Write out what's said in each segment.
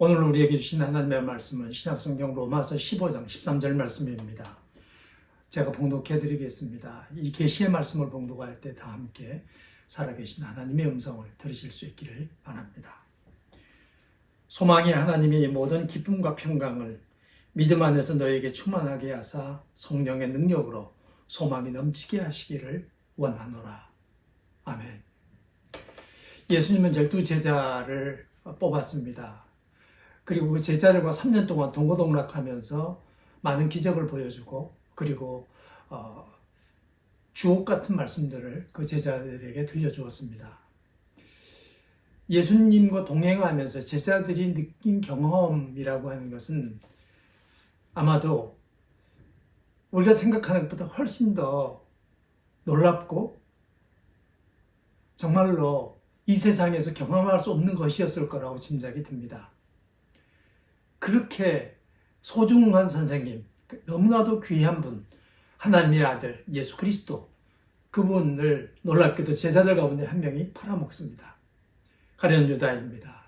오늘 우리에게 주신 하나님의 말씀은 신약성경 로마서 15장 13절 말씀입니다. 제가 봉독해 드리겠습니다. 이 계시의 말씀을 봉독할 때 다 함께 살아계신 하나님의 음성을 들으실 수 있기를 바랍니다. 소망의 하나님이 모든 기쁨과 평강을 믿음 안에서 너에게 충만하게 하사 성령의 능력으로 소망이 넘치게 하시기를 원하노라. 아멘. 예수님은 열두 제자를 뽑았습니다. 그리고 그 제자들과 3년 동안 동고동락하면서 많은 기적을 보여주고 그리고 어, 주옥 같은 말씀들을 그 제자들에게 들려주었습니다. 예수님과 동행하면서 제자들이 느낀 경험이라고 하는 것은 아마도 우리가 생각하는 것보다 훨씬 더 놀랍고 정말로 이 세상에서 경험할 수 없는 것이었을 거라고 짐작이 듭니다. 그렇게 소중한 선생님, 너무나도 귀한 분, 하나님의 아들 예수 그리스도 그분을 놀랍게도 제자들 가운데 한 명이 팔아먹습니다. 가련 유다입니다.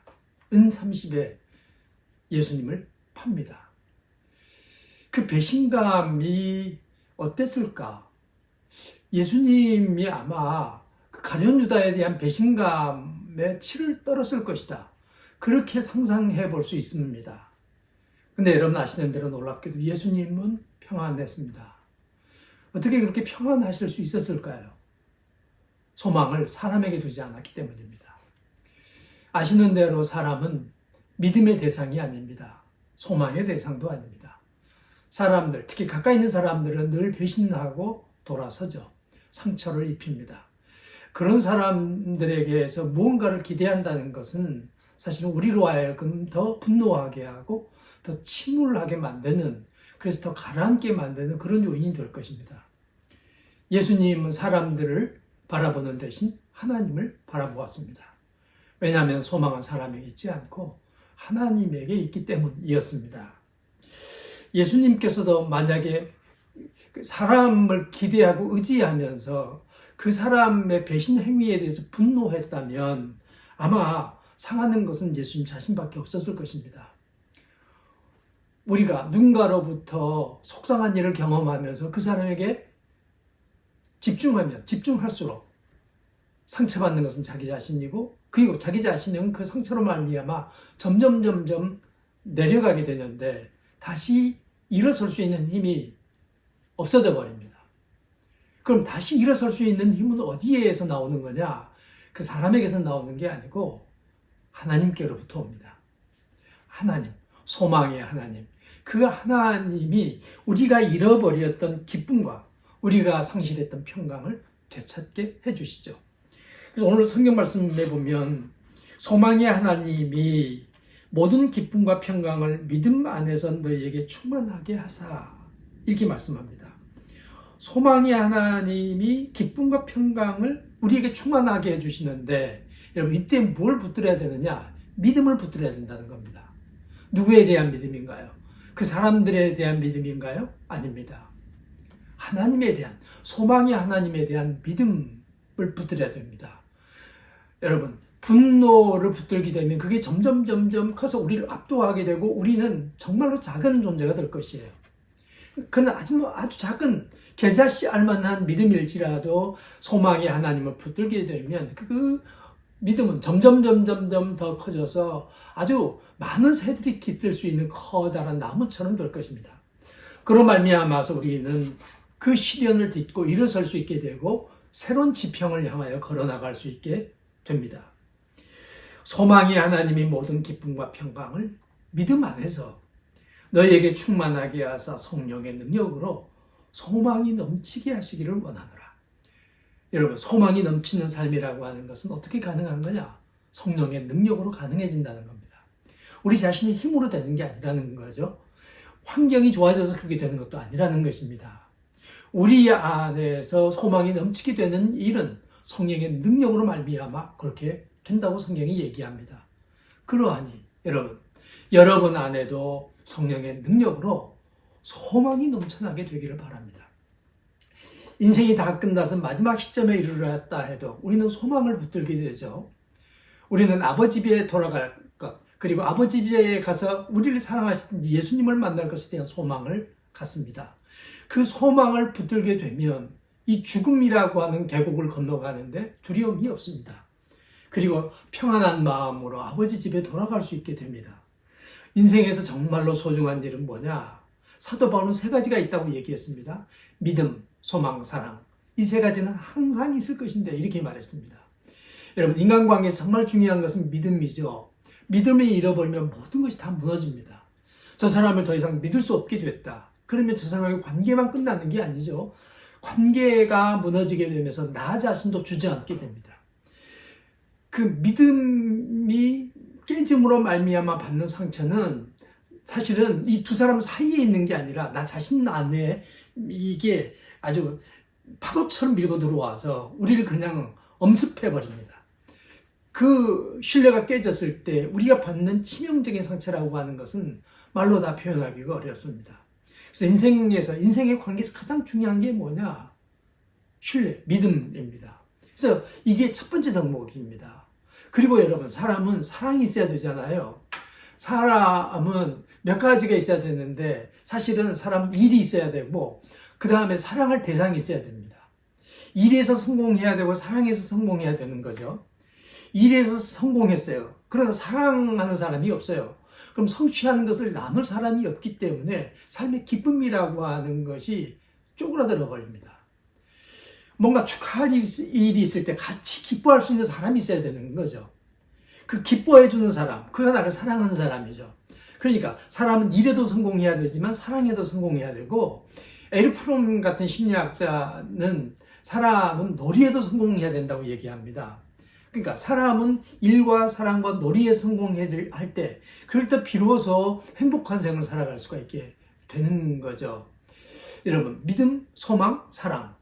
은 30에 예수님을 팝니다. 그 배신감이 어땠을까? 예수님이 아마 그 가련 유다에 대한 배신감에 치를 떨었을 것이다. 그렇게 상상해 볼 수 있습니다. 근데 여러분 아시는 대로 놀랍게도 예수님은 평안했습니다. 어떻게 그렇게 평안하실 수 있었을까요? 소망을 사람에게 두지 않았기 때문입니다. 아시는 대로 사람은 믿음의 대상이 아닙니다. 소망의 대상도 아닙니다. 사람들, 특히 가까이 있는 사람들은 늘 배신하고 돌아서죠. 상처를 입힙니다. 그런 사람들에게서 무언가를 기대한다는 것은 사실 우리로 하여금 더 분노하게 하고 더 침울하게 만드는 그래서 더 가라앉게 만드는 그런 요인이 될 것입니다. 예수님은 사람들을 바라보는 대신 하나님을 바라보았습니다. 왜냐하면 소망은 사람에게 있지 않고 하나님에게 있기 때문이었습니다. 예수님께서도 만약에 사람을 기대하고 의지하면서 그 사람의 배신 행위에 대해서 분노했다면 아마 상하는 것은 예수님 자신밖에 없었을 것입니다. 우리가 누군가로부터 속상한 일을 경험하면서 그 사람에게 집중하면 집중할수록 상처받는 것은 자기 자신이고 그리고 자기 자신은 그 상처로 말미암아 점점 점점 내려가게 되는데 다시 일어설 수 있는 힘이 없어져 버립니다. 그럼 다시 일어설 수 있는 힘은 어디에서 나오는 거냐? 그 사람에게서 나오는 게 아니고 하나님께로부터 옵니다. 하나님, 소망의 하나님. 그 하나님이 우리가 잃어버렸던 기쁨과 우리가 상실했던 평강을 되찾게 해주시죠. 그래서 오늘 성경 말씀에 보면 소망의 하나님이 모든 기쁨과 평강을 믿음 안에서 너희에게 충만하게 하사 이렇게 말씀합니다. 소망의 하나님이 기쁨과 평강을 우리에게 충만하게 해주시는데 여러분 이때 뭘 붙들어야 되느냐? 믿음을 붙들어야 된다는 겁니다. 누구에 대한 믿음인가요? 그 사람들에 대한 믿음인가요? 아닙니다. 하나님에 대한 소망의 하나님에 대한 믿음을 붙들어야 됩니다. 여러분 분노를 붙들게 되면 그게 점점 점점 커서 우리를 압도하게 되고 우리는 정말로 작은 존재가 될 것이에요. 그는 아주 뭐 아주 작은 계자씨 알만한 믿음일지라도 소망의 하나님을 붙들게 되면 그 믿음은 점점 점점 점 더 커져서 아주 많은 새들이 깃들 수 있는 커다란 나무처럼 될 것입니다. 그로 말미암아서 우리는 그 시련을 딛고 일어설 수 있게 되고 새로운 지평을 향하여 걸어 나갈 수 있게 됩니다. 소망이 하나님이 모든 기쁨과 평강을 믿음 안에서 너희에게 충만하게 하사 성령의 능력으로 소망이 넘치게 하시기를 원하노라. 여러분, 소망이 넘치는 삶이라고 하는 것은 어떻게 가능한 거냐? 성령의 능력으로 가능해진다는 겁니다. 우리 자신의 힘으로 되는 게 아니라는 거죠. 환경이 좋아져서 그렇게 되는 것도 아니라는 것입니다. 우리 안에서 소망이 넘치게 되는 일은 성령의 능력으로 말미암아 그렇게 된다고 성경이 얘기합니다. 그러하니 여러분, 여러분 안에도 성령의 능력으로 소망이 넘쳐나게 되기를 바랍니다. 인생이 다 끝나서 마지막 시점에 이르렀다 해도 우리는 소망을 붙들게 되죠. 우리는 아버지 집에 돌아갈 것, 그리고 아버지 집에 가서 우리를 사랑하시던 예수님을 만날 것에 대한 소망을 갖습니다. 그 소망을 붙들게 되면 이 죽음이라고 하는 계곡을 건너가는데 두려움이 없습니다. 그리고 평안한 마음으로 아버지 집에 돌아갈 수 있게 됩니다. 인생에서 정말로 소중한 일은 뭐냐? 사도 바울은 세 가지가 있다고 얘기했습니다. 믿음, 소망, 사랑. 이 세 가지는 항상 있을 것인데 이렇게 말했습니다. 여러분 인간관계에서 정말 중요한 것은 믿음이죠. 믿음을 잃어버리면 모든 것이 다 무너집니다. 저 사람을 더 이상 믿을 수 없게 됐다. 그러면 저 사람의 관계만 끝나는 게 아니죠. 관계가 무너지게 되면서 나 자신도 주저앉게 됩니다. 그 믿음이 깨짐으로 말미암아 받는 상처는 사실은 이 두 사람 사이에 있는 게 아니라 나 자신 안에 이게 아주 파도처럼 밀고 들어와서 우리를 그냥 엄습해 버립니다. 그 신뢰가 깨졌을 때 우리가 받는 치명적인 상처라고 하는 것은 말로 다 표현하기가 어렵습니다. 그래서 인생에서 인생의 관계에서 가장 중요한 게 뭐냐? 신뢰, 믿음입니다. 그래서 이게 첫 번째 덕목입니다. 그리고 여러분 사람은 사랑이 있어야 되잖아요. 사람은 몇 가지가 있어야 되는데 사실은 사람 일이 있어야 되고 그 다음에 사랑할 대상이 있어야 됩니다. 일에서 성공해야 되고 사랑에서 성공해야 되는 거죠. 일에서 성공했어요. 그러나 사랑하는 사람이 없어요. 그럼 성취하는 것을 나눌 사람이 없기 때문에 삶의 기쁨이라고 하는 것이 쪼그라들어 버립니다. 뭔가 축하할 일이 있을 때 같이 기뻐할 수 있는 사람이 있어야 되는 거죠. 그 기뻐해 주는 사람, 그가 나를 사랑하는 사람이죠. 그러니까 사람은 일에도 성공해야 되지만 사랑에도 성공해야 되고 에르프롬 같은 심리학자는 사람은 놀이에도 성공해야 된다고 얘기합니다. 그러니까 사람은 일과 사랑과 놀이에 성공해야 할 때, 그럴 때 비로소 행복한 생을 살아갈 수가 있게 되는 거죠. 여러분, 믿음, 소망, 사랑.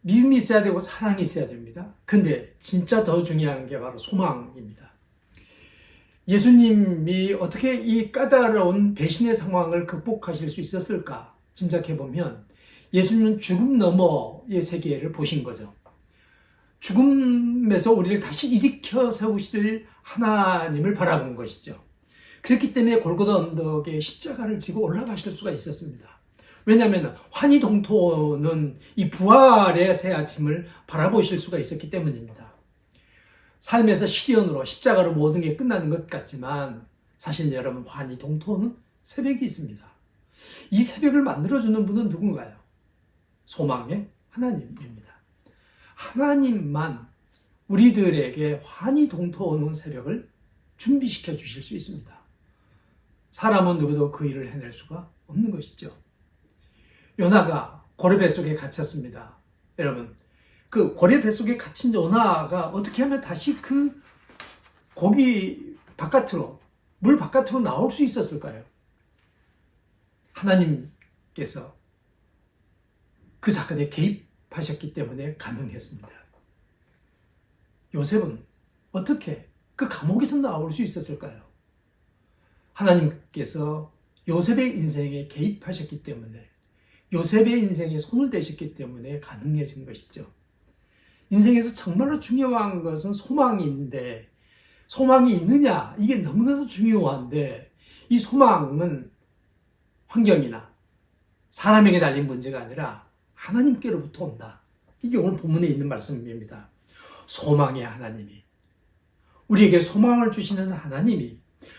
믿음이 있어야 되고 사랑이 있어야 됩니다. 근데 진짜 더 중요한 게 바로 소망입니다. 예수님이 어떻게 이 까다로운 배신의 상황을 극복하실 수 있었을까 짐작해 보면 예수님은 죽음 너머의 세계를 보신 거죠. 죽음에서 우리를 다시 일으켜 세우실 하나님을 바라본 것이죠. 그렇기 때문에 골고다 언덕에 십자가를 지고 올라가실 수가 있었습니다. 왜냐하면 환희동토는 이 부활의 새 아침을 바라보실 수가 있었기 때문입니다. 삶에서 시련으로 십자가로 모든 게 끝나는 것 같지만 사실 여러분 환희동토는 새벽이 있습니다. 이 새벽을 만들어주는 분은 누군가요? 소망의 하나님입니다. 하나님만 우리들에게 환히 동토오는 새벽을 준비시켜 주실 수 있습니다. 사람은 누구도 그 일을 해낼 수가 없는 것이죠. 요나가 고래 뱃속에 갇혔습니다. 여러분, 그 고래 뱃속에 갇힌 요나가 어떻게 하면 다시 그 고기 바깥으로, 물 바깥으로 나올 수 있었을까요? 하나님께서 그 사건에 개입하셨기 때문에 가능했습니다. 요셉은 어떻게 그 감옥에서 나올 수 있었을까요? 하나님께서 요셉의 인생에 개입하셨기 때문에 요셉의 인생에 손을 대셨기 때문에 가능해진 것이죠. 인생에서 정말로 중요한 것은 소망인데 소망이 있느냐 이게 너무나도 중요한데 이 소망은 환경이나 사람에게 달린 문제가 아니라 하나님께로부터 온다. 이게 오늘 본문에 있는 말씀입니다. 소망의 하나님이 우리에게 소망을 주시는 하나님이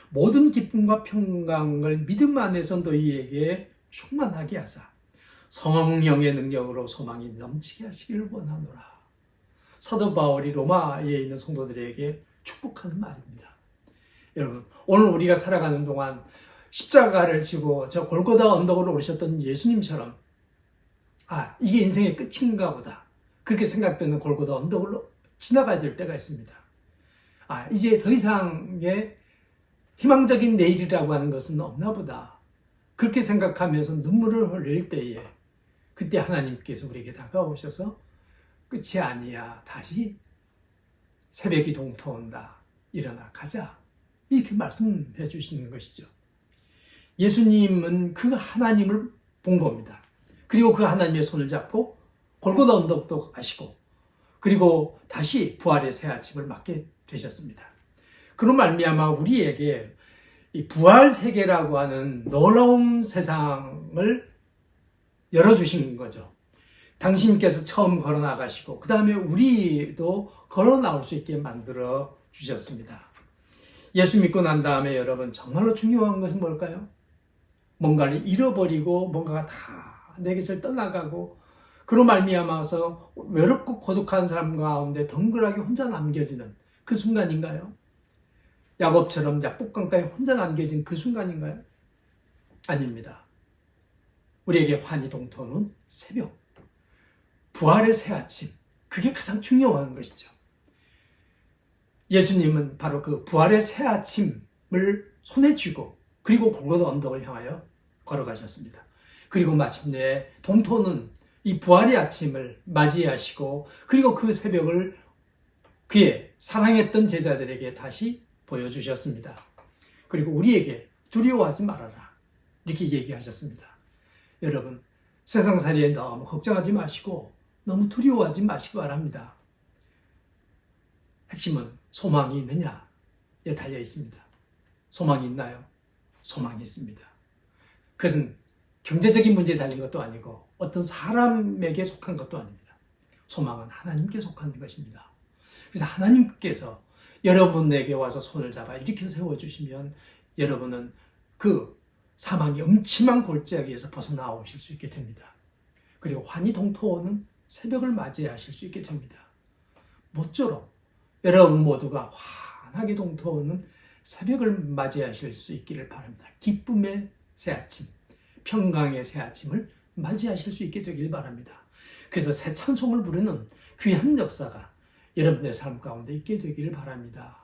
모든 기쁨과 평강을 믿음 안에서 너희에게 충만하게 하사 성령의 능력으로 소망이 넘치게 하시기를 원하노라. 사도 바울이 로마에 있는 성도들에게 축복하는 말입니다. 여러분, 오늘 우리가 살아가는 동안 십자가를 지고 저 골고다 언덕으로 오르셨던 예수님처럼 아 이게 인생의 끝인가 보다. 그렇게 생각되는 골고다 언덕으로 지나가야 될 때가 있습니다. 아 이제 더 이상의 희망적인 내일이라고 하는 것은 없나 보다. 그렇게 생각하면서 눈물을 흘릴 때에 그때 하나님께서 우리에게 다가오셔서 끝이 아니야. 다시 새벽이 동토온다. 일어나 가자. 이렇게 말씀해 주시는 것이죠. 예수님은 그 하나님을 본 겁니다. 그리고 그 하나님의 손을 잡고 골고다 언덕도 가시고 그리고 다시 부활의 새 아침을 맞게 되셨습니다. 그런 말미암아 우리에게 이 부활 세계라고 하는 놀라운 세상을 열어주신 거죠. 당신께서 처음 걸어 나가시고 그 다음에 우리도 걸어 나올 수 있게 만들어 주셨습니다. 예수 믿고 난 다음에 여러분 정말로 중요한 것은 뭘까요? 뭔가를 잃어버리고 뭔가가 다 내게서 떠나가고 그로 말미암아서 외롭고 고독한 사람 가운데 덩그러니 혼자 남겨지는 그 순간인가요? 야곱처럼 약복강가에 혼자 남겨진 그 순간인가요? 아닙니다. 우리에게 환희 동토는 새벽, 부활의 새 아침, 그게 가장 중요한 것이죠. 예수님은 바로 그 부활의 새 아침을 손에 쥐고 그리고 골고다 언덕을 향하여 걸어가셨습니다. 그리고 마침내 동토는 이 부활의 아침을 맞이하시고 그리고 그 새벽을 그의 사랑했던 제자들에게 다시 보여주셨습니다. 그리고 우리에게 두려워하지 말아라. 이렇게 얘기하셨습니다. 여러분, 세상살이에 너무 걱정하지 마시고 너무 두려워하지 마시기 바랍니다. 핵심은 소망이 있느냐에 달려 있습니다. 소망이 있나요? 소망이 있습니다. 그것은 경제적인 문제에 달린 것도 아니고 어떤 사람에게 속한 것도 아닙니다. 소망은 하나님께 속한 것입니다. 그래서 하나님께서 여러분에게 와서 손을 잡아 이렇게 세워주시면 여러분은 그 사망의 음침한 골짜기에서 벗어나오실 수 있게 됩니다. 그리고 환희 동토는 새벽을 맞이하실 수 있게 됩니다. 모쪼록 여러분 모두가 환하게 동토하는 새벽을 맞이하실 수 있기를 바랍니다. 기쁨의 새 아침, 평강의 새 아침을 맞이하실 수 있게 되길 바랍니다. 그래서 새 찬송을 부르는 귀한 역사가 여러분의 삶 가운데 있게 되기를 바랍니다.